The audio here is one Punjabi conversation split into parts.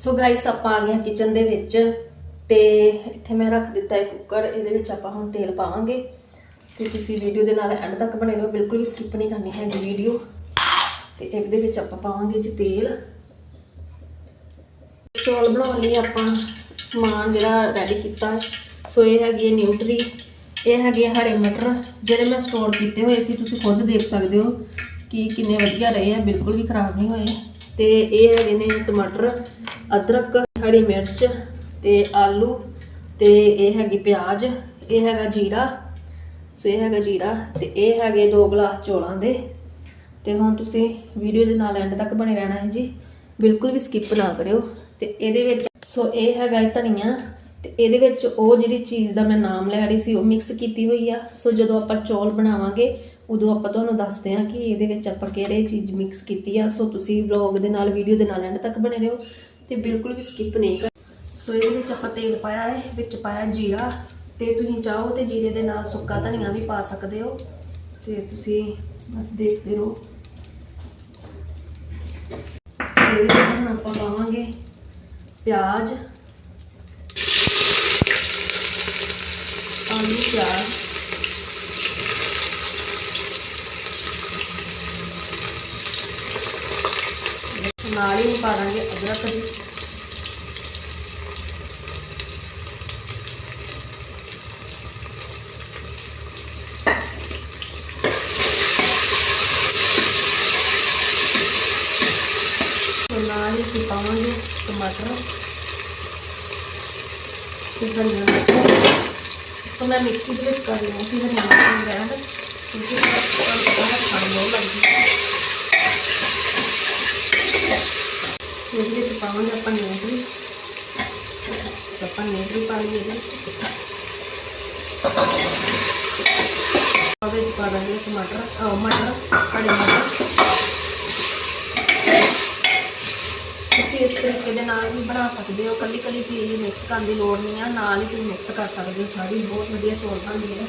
ਸੋ ਗਾਇਸ ਆਪਾਂ ਆ ਗਏ ਹਾਂ ਕਿਚਨ ਦੇ ਵਿੱਚ ਤੇ ਇੱਥੇ ਮੈਂ ਰੱਖ ਦਿੱਤਾ ਹੈ ਕੁੱਕਰ ਇਹਦੇ ਵਿੱਚ ਆਪਾਂ ਹੁਣ ਤੇਲ ਪਾਵਾਂਗੇ। ਤੇ ਤੁਸੀਂ ਵੀਡੀਓ ਦੇ ਨਾਲ ਐਂਡ ਤੱਕ ਬਣੇ ਰਹੋ, ਬਿਲਕੁਲ ਵੀ ਸਕਿਪ ਨਹੀਂ ਕਰਨੀ ਹੈਗੀ ਵੀਡੀਓ ਤੇ ਇਹਦੇ ਵਿੱਚ ਆਪਾਂ ਪਾਵਾਂਗੇ ਜੀ ਤੇਲ। ਚੌਲ ਬਣਾਉਣ ਲਈ ਆਪਾਂ ਸਮਾਨ ਜਿਹੜਾ ਰੈਡੀ ਕੀਤਾ। ਸੋ ਇਹ ਹੈਗੀ ਹੈ ਨਿਊਟਰੀ ਇਹ ਹੈਗੇ ਆ ਹਰੇ ਮਟਰ, ਜਿਹੜੇ ਮੈਂ ਸਟੋਰ ਕੀਤੇ ਹੋਏ ਸੀ, ਤੁਸੀਂ ਖੁਦ ਦੇਖ ਸਕਦੇ ਹੋ ਕਿ ਕਿੰਨੇ ਵਧੀਆ ਰਹੇ ਆ, ਬਿਲਕੁਲ ਵੀ ਖਰਾਬ ਨਹੀਂ ਹੋਏ। ਤੇ ਇਹ ਹੈਗੇ ਨੇ ਟਮਾਟਰ ਅਦਰਕ, ਹਰੀ ਮਿਰਚ ਤੇ ਆਲੂ ਤੇ ਇਹ ਹੈਗੀ ਪਿਆਜ਼, ਇਹ ਹੈਗਾ ਜੀਰਾ, ਸੋ ਇਹ ਹੈਗਾ ਜੀਰਾ ਤੇ ਇਹ ਹੈਗੇ 2 ਗਲਾਸ ਚੌਲਾਂ ਦੇ। ਤੇ ਹੁਣ ਤੁਸੀਂ ਵੀਡੀਓ ਦੇ ਨਾਲ ਐਂਡ ਤੱਕ ਬਣੇ ਰਹਿਣਾ ਹੈ ਜੀ। ਬਿਲਕੁਲ ਵੀ ਸਕਿਪ ਨਾ ਕਰਿਓ। ਤੇ ਇਹਦੇ ਵਿੱਚ ਸੋ ਇਹ ਹੈਗਾ ਧਨੀਆ ਤੇ ਇਹਦੇ ਵਿੱਚ ਉਹ ਜਿਹੜੀ ਚੀਜ਼ ਦਾ ਮੈਂ ਨਾਮ ਲੈ ਰਹੀ ਸੀ ਉਹ ਮਿਕਸ ਕੀਤੀ ਹੋਈ ਆ। ਸੋ ਜਦੋਂ ਆਪਾਂ ਚੌਲ ਬਣਾਵਾਂਗੇ, ਉਦੋਂ ਆਪਾਂ ਤੁਹਾਨੂੰ ਦੱਸਦੇ ਹਾਂ ਕਿ ਇਹਦੇ ਵਿੱਚ ਆਪਾਂ ਕਿਹੜੇ ਚੀਜ਼ ਮਿਕਸ ਕੀਤੀ ਆ। ਸੋ ਤੁਸੀਂ ਵਲੌਗ ਦੇ ਨਾਲ, ਵੀਡੀਓ ਦੇ ਨਾਲ ਐਂਡ ਤੱਕ ਬਣੇ ਰਹੋ। ਤੇ ਬਿਲਕੁਲ ਵੀ ਸਕਿਪ ਨਹੀਂ ਕਰ ਸੋ ਇਹਦੇ ਵਿੱਚ ਆਪਾਂ ਤੇਲ ਪਾਇਆ ਹੈ, ਵਿੱਚ ਪਾਇਆ ਜੀਰਾ ਤੇ ਤੁਸੀਂ ਚਾਹੋ ਤੇ ਜੀਰੇ ਦੇ ਨਾਲ ਸੁੱਕਾ ਧਨੀਆ ਵੀ ਪਾ ਸਕਦੇ ਹੋ। ਤੇ ਤੁਸੀਂ ਬਸ ਦੇਖਦੇ ਰਹੋ। ਇਹਦੇ ਵਿੱਚ ਹੁਣ ਆਪਾਂ ਪਾਵਾਂਗੇ ਪਿਆਜ਼। ਆਲੂ ਪਿਆਜ਼। ਨਾਲ ਹੀ ਪਾ ਦਾਂਗੇ ਅਦਰਕ ਦੀ। ਤੇ ਨਾਲ ਹੀ ਅਸੀਂ ਪਾਵਾਂਗੇ ਟਮਾਟਰ ਤੇ ਧਨੀਆ। ਮਿਰਚ ਤਾਂ ਮੈਂ ਮਿਕਸੀ ਦੇ ਵਿੱਚ ਕਰ ਲਿਆ ਸੀ ਹਰੀਆਂ ਮਿਰਚਾਂ ਗ੍ਰੈਂਡ। ਕਿਉਂਕਿ ਤੁਹਾਨੂੰ ਪਤਾ ਹੈ ਖਾਣ ਬਹੁਤ ਲੱਗਦੀ ਹੈ ਇਹਦੇ ਵਿੱਚ ਪਾਵਾਂਗੇ ਆਪਾਂ ਨਿਊਟਰੀ ਆਪਾਂ ਨਿਊਟਰੀ ਪਾ ਲਈ ਇਹਦੇ ਵਿੱਚ। ਉਹਦੇ ਵਿੱਚ ਪਾ ਦਾਂਗੇ ਟਮਾਟਰ ਮਟਰ, ਹਰੇ ਮਟਰ। ਤੁਸੀਂ ਇਸ ਤਰੀਕੇ ਦੇ ਨਾਲ ਵੀ ਬਣਾ ਸਕਦੇ ਹੋ। ਕੱਲੀ ਕੱਲੀ ਚੀਜ਼ ਮਿਕਸ ਕਰਨ ਦੀ ਲੋੜ ਨਹੀਂ ਆ। ਨਾਲ ਹੀ ਤੁਸੀਂ ਮਿਕਸ ਕਰ ਸਕਦੇ ਹੋ। ਸਾਰੀ ਬਹੁਤ ਵਧੀਆ ਚੌਲ ਬਣਦੀ ਹੈ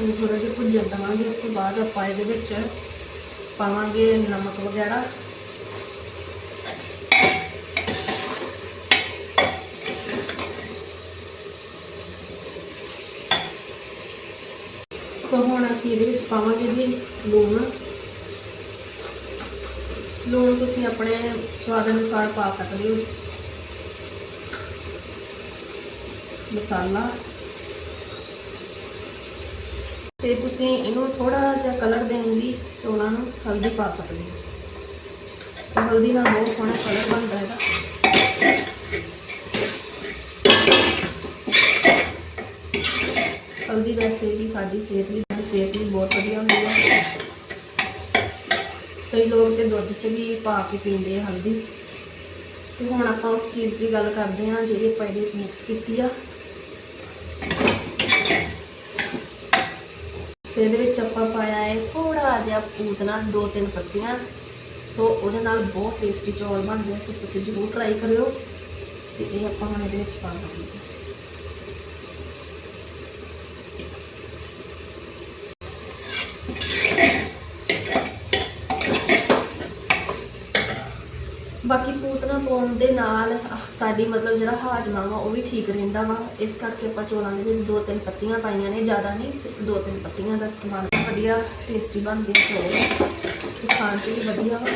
ਹੁਣ ਥੋੜਾ ਜਿਹਾ ਭੁੰਜਣ ਦੇਵਾਂਗੇ, ਉਸ ਤੋਂ ਬਾਅਦ ਆਪਾਂ ਇਹਦੇ ਵਿੱਚ ਪਾਵਾਂਗੇ ਨਮਕ ਵਗੈਰਾ। ਸੋ ਹੁਣ ਅਸੀਂ ਇਹਦੇ ਵਿੱਚ ਪਾਵਾਂਗੇ ਜੀ ਲੂਣ। ਲੂਣ ਤੁਸੀਂ ਆਪਣੇ ਸਵਾਦ ਅਨੁਸਾਰ ਪਾ ਸਕਦੇ ਹੋ। ਮਸਾਲਾ। ਤੇ ਤੁਸੀਂ ਇਹਨੂੰ ਥੋੜਾ ਜਿਹਾ ਕਲਰ ਦੇਣ ਲਈ ਚੌਲਾਂ ਨੂੰ ਹਲਦੀ ਪਾ ਸਕਦੇ ਹੋ। ਹਲਦੀ ਨਾਲ ਬਹੁਤ ਸੋਹਣਾ ਕਲਰ ਬਣਦਾ ਇਹਦਾ। ਹਲਦੀ ਵੈਸੇ ਵੀ ਸਾਡੀ ਸਿਹਤ ਲਈ, ਸਾਡੀ ਸਿਹਤ ਲਈ ਬਹੁਤ ਵਧੀਆ ਹੁੰਦੀ ਹੈ। ਕਈ ਲੋਕ ਤੇ ਦੁੱਧ 'ਚ ਵੀ ਪਾ ਕੇ ਪੀਂਦੇ ਆ ਹਲਦੀ। ਤੇ ਹੁਣ ਆਪਾਂ ਉਸ ਚੀਜ਼ ਦੀ ਗੱਲ ਕਰਦੇ ਹਾਂ ਜਿਹੜੀ ਆਪਾਂ ਇਹਦੇ ਵਿੱਚ ਮਿਕਸ ਕੀਤੀ ਆ। ਤੇ ਇਹਦੇ ਵਿੱਚ ਆਪਾਂ ਪਾਇਆ ਹੈ ਥੋੜਾ ਜਿਹਾ ਪੂਤਨਾ ਦੋ ਤਿੰਨ ਪੱਤੀਆਂ। ਸੋ ਉਹਦੇ ਨਾਲ ਬਹੁਤ ਟੇਸਟੀ ਚੌਲ ਬਣਦੇ ਆ ਸੋ ਤੁਸੀਂ ਜ਼ਰੂਰ ਟਰਾਈ ਕਰਿਓ ਤੇ ਇਹ ਆਪਾਂ ਹੁਣ ਇਹਦੇ ਵਿੱਚ ਪਾ ਦਾਂਗੇ। ਬਾਕੀ ਪੂਤਨਾ ਪਾਉਣ ਦੇ ਨਾਲ ਸਾਡੀ ਮਤਲਬ ਜਿਹੜਾ ਹਾਜ਼ਮਾ ਵਾ ਉਹ ਵੀ ਠੀਕ ਰਹਿੰਦਾ ਵਾ। ਇਸ ਕਰਕੇ ਆਪਾਂ ਚੌਲਾਂ ਦੇ ਵਿੱਚ ਦੋ ਤਿੰਨ ਪੱਤੀਆਂ ਪਾਈਆਂ ਨੇ, ਜ਼ਿਆਦਾ ਨਹੀਂ, ਸਿਰਫ ਦੋ ਤਿੰਨ ਪੱਤੀਆਂ ਦਾ ਇਸਤੇਮਾਲ ਵਧੀਆ ਟੇਸਟੀ ਬਣਦੇ ਆ ਚੌਲ। ਖਾਣ 'ਚ ਵੀ ਵਧੀਆ ਵਾ।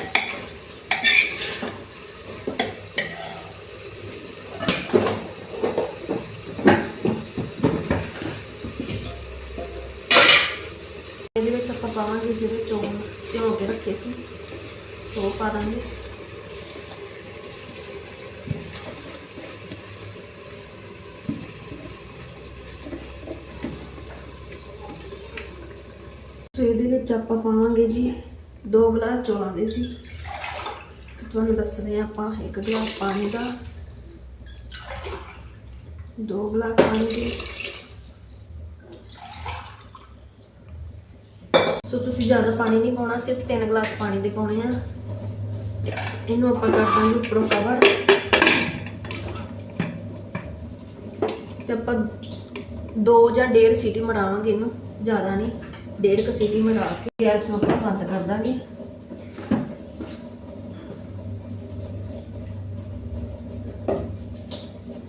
ਇਹਦੇ ਵਿੱਚ ਆਪਾਂ ਪਾਵਾਂਗੇ ਜਿਹੜੇ ਚੌਲ ਭਿਓ ਕੇ ਰੱਖੇ ਸੀ, ਉਹ ਪਾ ਦਾਂਗੇ ਸੋ ਇਹਦੇ ਵਿੱਚ ਆਪਾਂ ਪਾਵਾਂਗੇ ਜੀ ਦੋ ਗਲਾਸ ਚੌਲਾਂ ਦੇ ਸੀ। ਤੇ ਤੁਹਾਨੂੰ ਦੱਸਦੇ ਹਾਂ ਆਪਾਂ ਇੱਕ ਗਲਾਸ ਪਾਣੀ ਦਾ, ਦੋ ਗਲਾਸ ਪਾਣੀ ਦੇ। ਸੋ ਤੁਸੀਂ ਜ਼ਿਆਦਾ ਪਾਣੀ ਨਹੀਂ ਪਾਉਣਾ, ਸਿਰਫ ਤਿੰਨ ਗਲਾਸ ਪਾਣੀ ਦੇ ਪਾਉਣੇ ਆ। ਇਹਨੂੰ ਆਪਾਂ ਕਰ ਦਾਂਗੇ ਉੱਪਰੋਂ ਕਵਰ ਤੇ ਆਪਾਂ ਦੋ ਜਾਂ ਡੇਢ ਸੀਟੀ ਮਰਾਵਾਂਗੇ ਇਹਨੂੰ, ਜ਼ਿਆਦਾ ਨਹੀਂ। ਡੇਢ ਕ ਸੀਟੀ ਮਰਾ ਕੇ ਗੈਸ ਨੂੰ ਆਪਾਂ ਬੰਦ ਕਰ ਦਾਂਗੇ।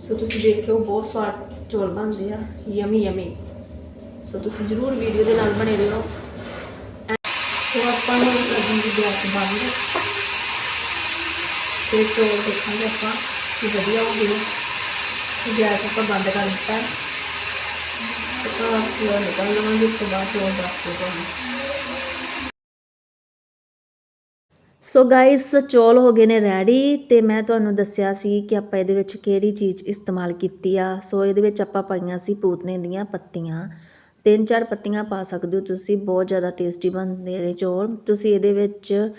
ਸੋ ਤੁਸੀਂ ਦੇਖਿਓ, ਬਹੁਤ ਸਵਾਦ ਚੌਲ ਬਣਦੇ ਆ। Yummy yummy. ਸੋ ਤੁਸੀਂ ਜਰੂਰ ਵੀਡੀਓ ਦੇ ਨਾਲ ਬਣੇ ਰਹੋ। ਸੋ ਆਪਾਂ ਨੂੰ ਕਰਾਂਗੇ ਗੈਸ ਬੰਦ ਤੇ ਚੌਲ ਦੇਖਾਂਗੇ ਆਪਾਂ ਕਿ ਵਧੀਆ ਹੋ ਗਏ ਗੈਸ ਆਪਾਂ ਬੰਦ ਕਰ ਦਿੱਤਾ। ਤਾਂ ਆਪਾਂ ਨਿਕਾਲ ਲਵਾਂਗੇ ਉਸ ਸੋ ਗਾਇਸ ਚੌਲ ਹੋ ਗਏ ਨੇ ਰੈਡੀ ਤੇ ਮੈਂ ਤੁਹਾਨੂੰ ਦੱਸਿਆ ਸੀ ਕਿ ਆਪਾਂ ਇਹਦੇ ਵਿੱਚ ਕਿਹੜੀ ਚੀਜ਼ ਇਸਤੇਮਾਲ ਕੀਤੀ ਆ। ਸੋ ਇਹਦੇ ਵਿੱਚ ਆਪਾਂ ਪਾਈਆਂ ਸੀ ਪੂਤਨੇ ਦੀਆਂ ਪੱਤੀਆਂ। ਤਿੰਨ ਚਾਰ ਪੱਤੀਆਂ ਪਾ ਸਕਦੇ ਹੋ ਤੁਸੀਂ, ਬਹੁਤ ਜ਼ਿਆਦਾ ਟੇਸਟੀ ਬਣਦੇ ਨੇ ਚੌਲ। ਤੁਸੀਂ ਇਹਦੇ ਵਿੱਚ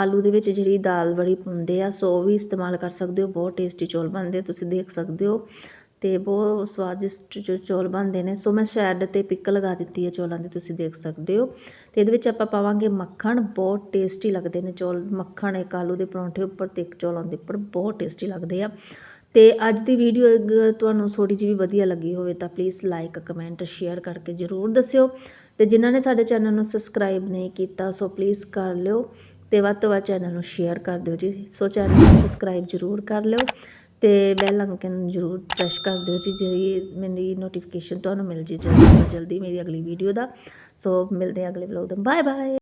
ਆਲੂ ਦੇ ਵਿੱਚ ਜਿਹੜੀ ਦਾਲ ਬੜੀ ਪਾਉਂਦੇ ਆ ਸੋ ਉਹ ਵੀ ਇਸਤੇਮਾਲ ਕਰ ਸਕਦੇ ਹੋ, ਬਹੁਤ ਟੇਸਟੀ ਚੌਲ ਬਣਦੇ ਤੁਸੀਂ ਦੇਖ ਸਕਦੇ ਹੋ। ਅਤੇ ਬਹੁਤ ਸਵਾਦਿਸ਼ਟ ਜੋ ਚੌਲ ਬਣਦੇ ਨੇ, ਸੋ ਮੈਂ ਸ਼ੈਡ ਤੇ ਪਿੱਕ ਲਗਾ ਦਿੱਤੀ ਹੈ ਚੌਲਾਂ ਦੀ, ਤੁਸੀਂ ਦੇਖ ਸਕਦੇ ਹੋ। ਅਤੇ ਇਹਦੇ ਵਿੱਚ ਆਪਾਂ ਪਾਵਾਂਗੇ ਮੱਖਣ, ਬਹੁਤ ਟੇਸਟੀ ਲੱਗਦੇ ਨੇ ਚੌਲ। ਮੱਖਣ, ਇੱਕ ਆਲੂ ਦੇ ਪਰੌਂਠੇ ਉੱਪਰ ਅਤੇ ਇੱਕ ਚੌਲਾਂ ਦੇ ਉੱਪਰ, ਬਹੁਤ ਟੇਸਟੀ ਲੱਗਦੇ ਆ। ਤੇ ਅੱਜ ਦੀ ਵੀਡੀਓ ਅਗਰ ਤੁਹਾਨੂੰ ਥੋੜੀ ਜਿਹੀ ਵੀ ਵਧੀਆ ਲੱਗੀ ਹੋਵੇ ਤਾਂ ਪਲੀਜ਼ ਲਾਈਕ ਕਮੈਂਟ ਸ਼ੇਅਰ ਕਰਕੇ ਜਰੂਰ ਦੱਸਿਓ। ਤੇ ਜਿਨ੍ਹਾਂ ਨੇ ਸਾਡੇ ਚੈਨਲ ਨੂੰ ਸਬਸਕ੍ਰਾਈਬ ਨਹੀਂ ਕੀਤਾ, ਸੋ ਪਲੀਜ਼ ਕਰ ਲਿਓ। ਤੇ ਵੱਧ ਤੋਂ ਵੱਧ ਚੈਨਲ ਨੂੰ ਸ਼ੇਅਰ ਕਰ ਦਿਓ ਜੀ। ਸੋ ਚੈਨਲ ਨੂੰ ਸਬਸਕ੍ਰਾਈਬ ਜਰੂਰ ਕਰ ਲਿਓ। ਤੇ ਬੈਲ ਆਈਕਨ ਨੂੰ ਜਰੂਰ ਪ੍ਰੈਸ ਕਰ ਦਿਓ ਜੀ ਜਿਹੜੀ ਮੇਰੀ ਨੋਟੀਫਿਕੇਸ਼ਨ ਤੁਹਾਨੂੰ ਮਿਲ ਜੇ ਜਲਦੀ ਤੋਂ ਜਲਦੀ ਮੇਰੀ ਅਗਲੀ ਵੀਡੀਓ ਦਾ। ਸੋ ਮਿਲਦੇ ਹਾਂ ਅਗਲੇ ਵਲੋਗ ਦਾ ਬਾਏ ਬਾਏ